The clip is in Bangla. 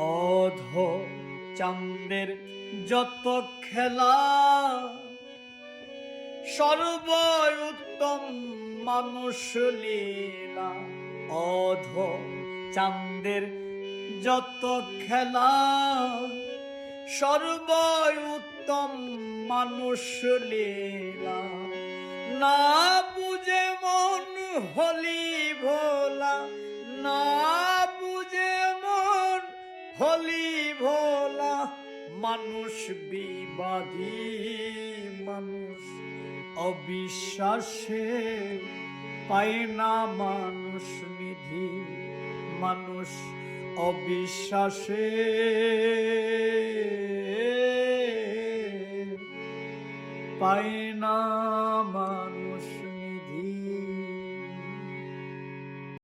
অধ চান্দের যত খেলা সর্ব উত্তম মানুষ লীলা। অধ চান্দের যত খেলা সর্ব উত্তম মানুষ লীলা। না বুঝে মন হলি ভোলা, না হলি ভোলা মানুষ বিবাদী মানুষ। অবিশ্বাসে পায় না মানুষ নিধি। মানুষ অবিশ্বাসে পায় না